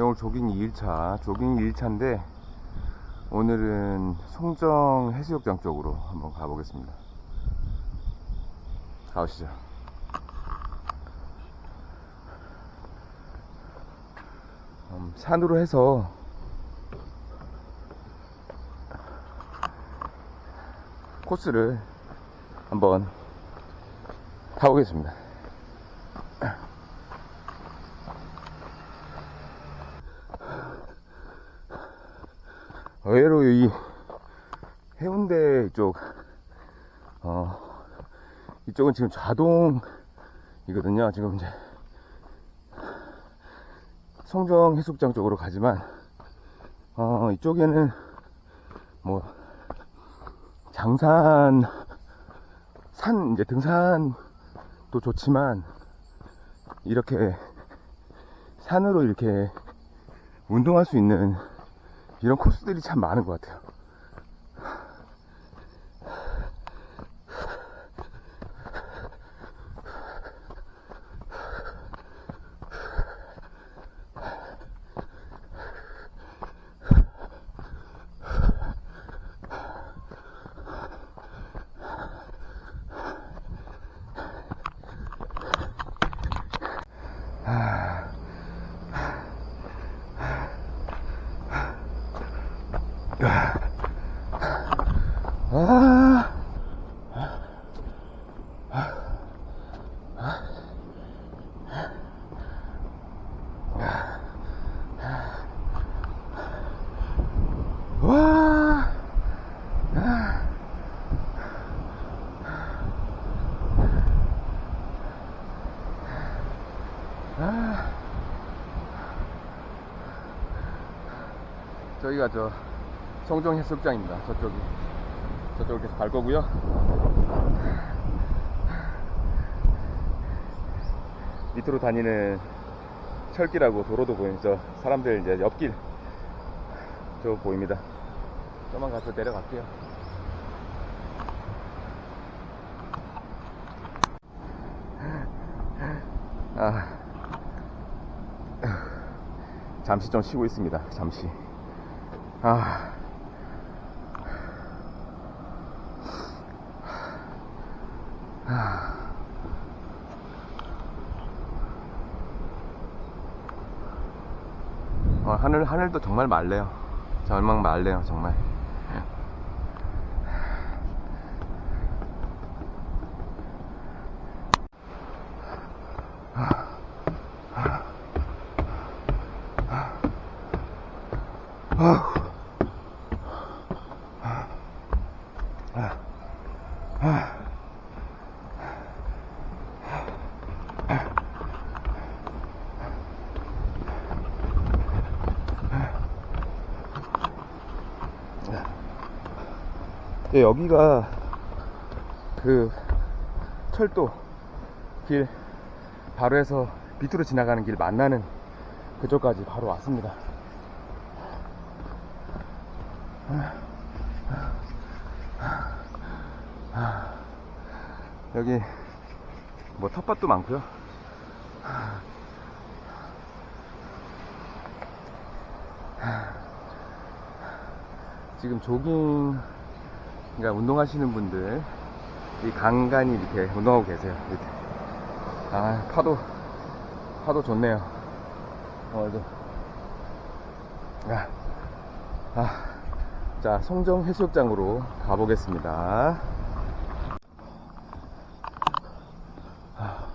오늘 조깅 2일차, 조깅 2일차인데 오늘은 송정 해수욕장 쪽으로 한번 가보겠습니다. 가보시죠. 음, 산으로 해서 코스를 한번 타보겠습니다. 의외로 이 해운대 쪽, 어, 이쪽은 지금 자동이거든요. 지금 이제 송정 해수욕장 쪽으로 가지만, 어, 이쪽에는 뭐, 장산, 산, 이제 등산도 좋지만, 이렇게 산으로 이렇게 운동할 수 있는 이런 코스들이 참 많은 것 같아요. 저기가 저 송정 해수욕장입니다. 저쪽이. 저쪽을 계속 갈 거고요. 밑으로 다니는 철길하고 도로도 보이죠. 사람들 이제 옆길 저 보입니다. 조만 가서 내려갈게요. 아, 잠시 좀 쉬고 있습니다. 잠시. 아. 어, 하늘, 하늘도 정말 맑네요. 정말 맑네요, 정말. 예, 여기가 그 철도 길 바로 해서 밑으로 지나가는 길 만나는 그쪽까지 바로 왔습니다. 여기 뭐 텃밭도 많고요. 지금 조깅 그러니까 운동하시는 분들 이 간간히 이렇게 운동하고 계세요. 이렇게. 아 파도 파도 좋네요. 어, 이제. 아, 아, 자 송정 해수욕장으로 가보겠습니다. 아.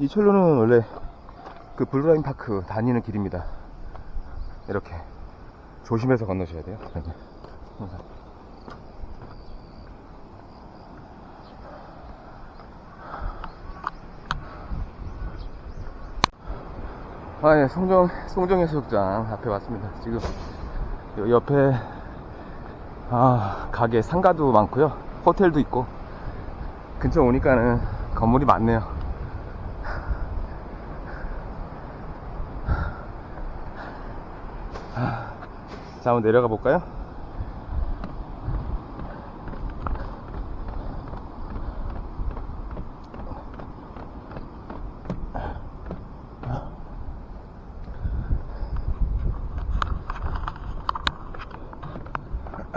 이 철로는 원래 그 블루라인 파크 다니는 길입니다. 이렇게 조심해서 건너셔야 돼요. 항상. 아, 예, 송정, 송정 해수욕장 앞에 왔습니다. 지금, 요 옆에, 아, 가게, 상가도 많고요 호텔도 있고, 근처 오니까는 건물이 많네요. 자, 한번 내려가 볼까요?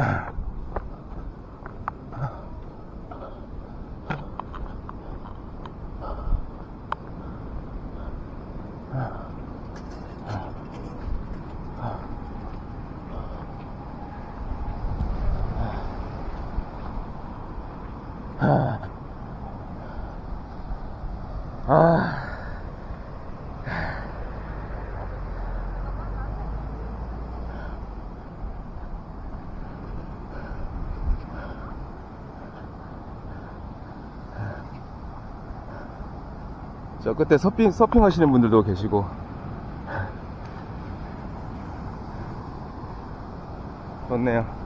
啊。 저 끝에 서핑, 서핑 하시는 분들도 계시고. 좋네요.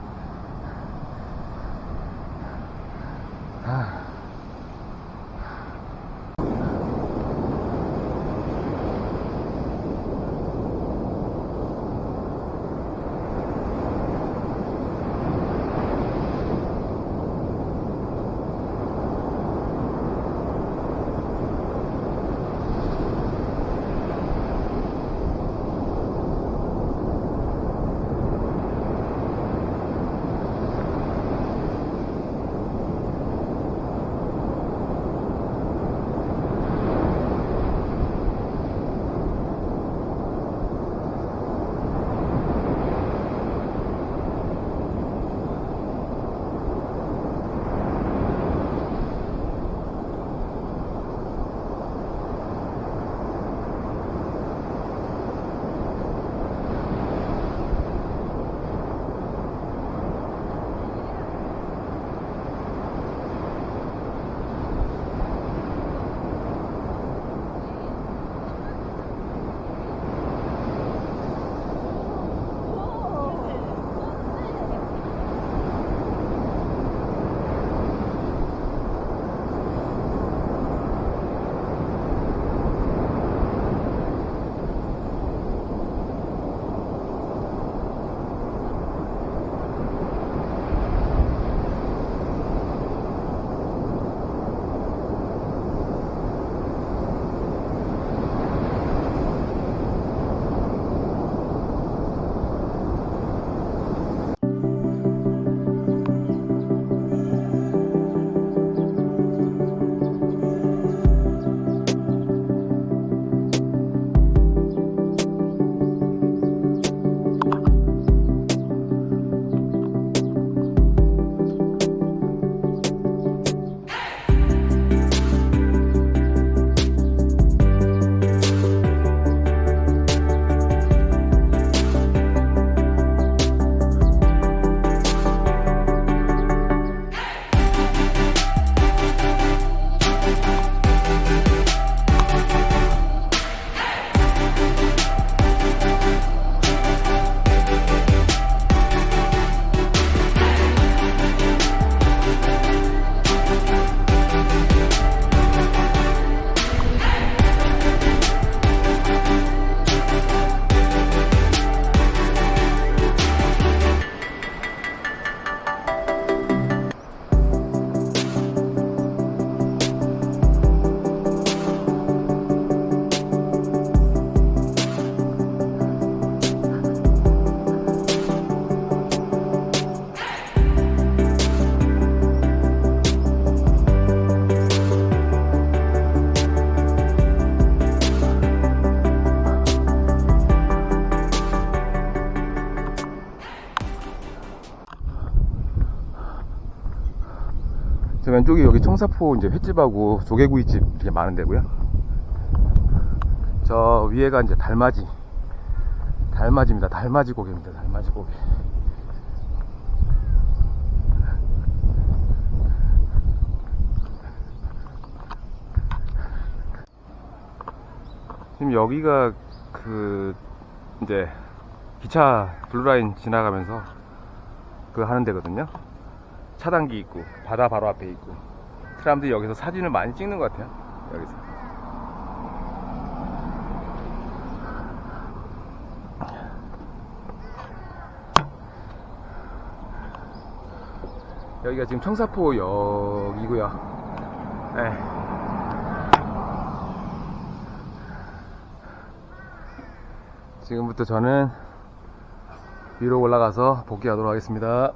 왼쪽이 여기 청사포 이제 횟집하고 조개구이집 이렇게 많은 데고요. 저 위에가 이제 달맞이. 달맞이입니다. 달맞이 고개입니다. 달맞이 고개. 지금 여기가 그 이제 기차 블루라인 지나가면서 그 하는 데거든요. 차단기 있고 바다 바로 앞에 있고 사람들이 여기서 사진을 많이 찍는 것 같아요. 여기서. 여기가 지금 청사포역이고요. 네. 지금부터 저는 위로 올라가서 복귀하도록 하겠습니다.